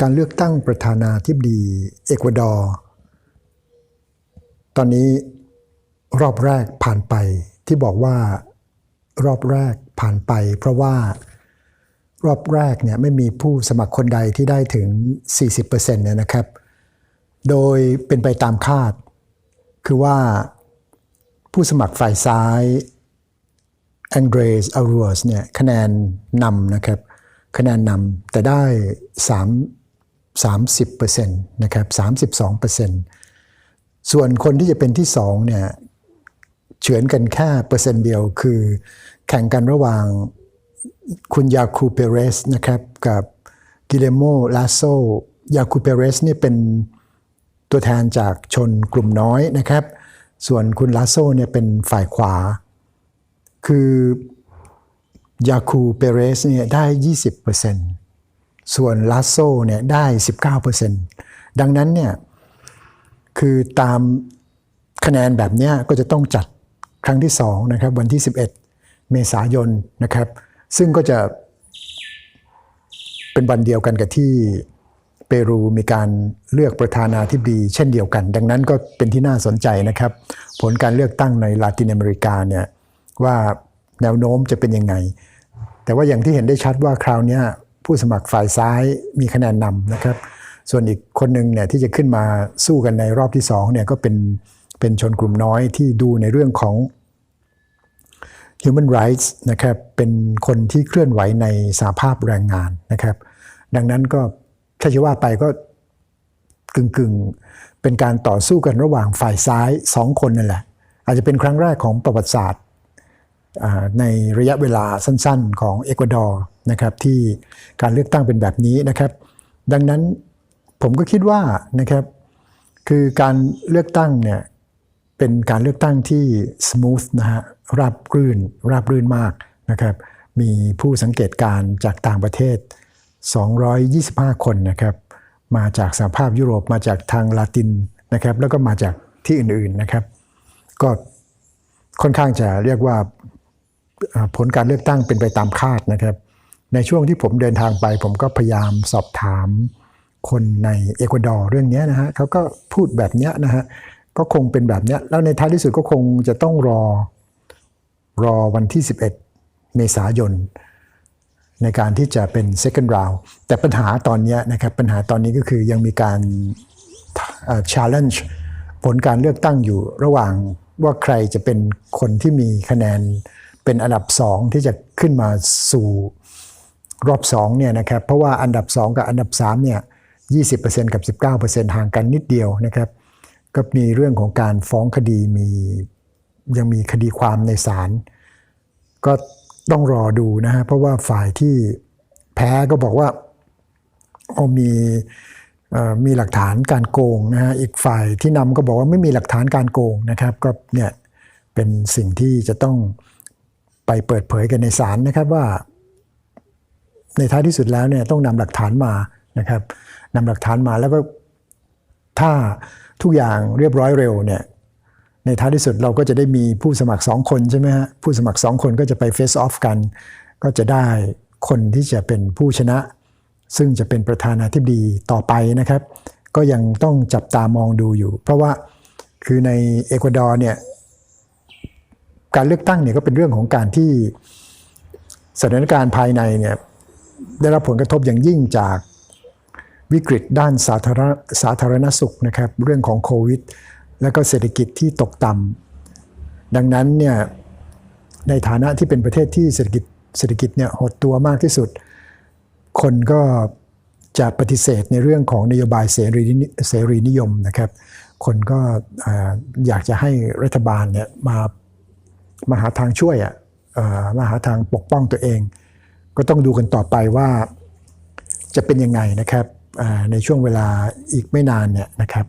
การเลือกตั้งประธานาธิบดีเอกวาดอร์ ตอนนี้รอบแรกผ่านไปที่บอกว่ารอบแรกผ่านไป เพราะว่ารอบแรกเนี่ยไม่มีผู้สมัครคนใดที่ได้ถึง 40%เนี่ยนะครับ โดยเป็นไปตามคาด คือว่าผู้สมัครฝ่ายซ้ายแองเดรสอารัวสเนี่ยคะแนนนำนะครับ คะแนนนำแต่ได้ 3 30%นะครับ32%ส่วนคนที่จะเป็นที่สองเนี่ยเฉือนกันแค่เปอร์เซ็นต์เดียวคือแข่งกันระหว่างคุณยาคูเปเรสนะครับกับกิเลโมลาโซยาคูเปเรสนี่เป็นตัวแทนจากชนกลุ่มน้อยนะครับ ส่วนคุณลาโซเนี่ยเป็นฝ่ายขวา คือยาคูเปเรสเนี่ยได้ 20% ส่วนลาโซเนี่ยได้ 19%ดังนั้นเนี่ยคือตามคะแนนแบบนี้ก็จะต้องจัดครั้งที่2นะครับวันที่ 11 เมษายนนะครับ ซึ่งก็จะเป็นวันเดียวกันกับที่เปรูมีการเลือกประธานาธิบดี เช่นเดียวกัน ดังนั้นก็เป็นที่น่าสนใจนะครับ ผลการเลือกตั้งในลาตินอเมริกาเนี่ยว่าแนวโน้มจะเป็นยังไง แต่ว่าอย่างที่เห็นได้ชัดว่าคราวนี้ ผู้สมัครฝ่ายซ้ายมีคะแนนนำนะครับ ส่วนอีกคนหนึ่งเนี่ยที่จะขึ้นมาสู้กันในรอบที่สองเนี่ยก็เป็นเป็นชนกลุ่มน้อยที่ดูในเรื่องของ Human Rights นะครับเป็นคนที่เคลื่อนไหวในสาภาพแรงงานนะครับ ดังนั้นก็ถ้าจะว่าไปก็กึ่งกึ่งๆเป็นการต่อสู้กันระหว่างฝ่ายซ้ายสองคนนั่นแหละ อาจจะเป็นครั้งแรกของประวัติศาสตร์ ในระยะเวลาสั้นๆ ของเอกวาดอร์นะครับที่การเลือกตั้งเป็นแบบนี้นะครับ ดังนั้นผมก็คิดว่านะครับคือการเลือกตั้งเนี่ยเป็นการเลือกตั้งที่ smooth นะฮะราบรื่นราบรื่นมากนะครับมีผู้สังเกตการจากต่างประเทศ 225 คนนะครับมาจากสหภาพยุโรปมาจากทางลาตินนะครับแล้วก็มาจากที่อื่นๆนะครับ ก็ค่อนข้างจะเรียกว่า ผลการเลือกตั้งเป็นไปตามคาดนะครับ ในช่วงที่ผมเดินทางไป ผมก็พยายามสอบถามคนในเอกวาดอร์เรื่องนี้นะฮะเขาก็พูดแบบนี้นะฮะก็คงเป็นแบบนี้แล้วในท้ายที่สุดก็คงจะต้องรอรอวันที่ 11 เมษายน ในการที่จะเป็น second round แต่ปัญหาตอนนี้นะครับปัญหาตอนนี้ก็คือยังมีการ challenge ผลการเลือกตั้งอยู่ระหว่างว่าใครจะเป็นคนที่มีคะแนน เป็นอันดับสองที่จะขึ้นมาสู่รอบสองเนี่ยนะครับเพราะว่าอันดับ2กับอันดับ3เนี่ย20%กับ 19%ห่างกันนิดเดียวนะครับ ก็มีเรื่องของการฟ้องคดีมียังมีคดีความในศาลก็ต้องรอดูนะฮะเพราะว่าฝ่ายที่แพ้ก็บอกว่าเอามีมีหลักฐานการโกงนะฮะอีกฝ่ายที่นำก็บอกว่าไม่มีหลักฐานการโกงนะครับ ก็เนี่ยเป็นสิ่งที่จะต้อง ไปเปิดเผยกันในศาลนะครับว่า ในท้ายที่สุดแล้วเนี่ยต้องนำหลักฐานมานะครับนำหลักฐานมาแล้วก็ถ้าทุกอย่างเรียบร้อยเร็วเนี่ยในท้ายที่สุดเราก็จะได้มีผู้สมัครสองคนใช่ไหมฮะผู้สมัครสองคนก็จะไปเฟสออฟกัน ก็จะได้คนที่จะเป็นผู้ชนะ ซึ่งจะเป็นประธานาธิบดีต่อไปนะครับ ก็ยังต้องจับตามองดูอยู่ เพราะว่าคือในเอกวาดอร์เนี่ย การเลือกตั้งเนี่ยก็เป็นเรื่องของการที่สถานการณ์ภายในเนี่ยได้รับผลกระทบอย่างยิ่งจากวิกฤตด้านสาธารณสาธารณสุขนะครับเรื่องของโควิด แล้วก็เศรษฐกิจที่ตกต่ำดังนั้นเนี่ยในฐานะที่เป็นประเทศที่เศรษฐกิจเศรษฐกิจเนี่ยหดตัวมากที่สุด คนก็จะปฏิเสธในเรื่องของนโยบายเสรีเสรีนิยมนะครับ คนก็อยากจะให้รัฐบาลเนี่ยมา มาหาทางช่วยอะมาหาทางปกป้องตัวเอง ก็ต้องดูกันต่อไปว่าจะเป็นยังไงนะครับในช่วงเวลาอีกไม่นานเนี่ยนะครับ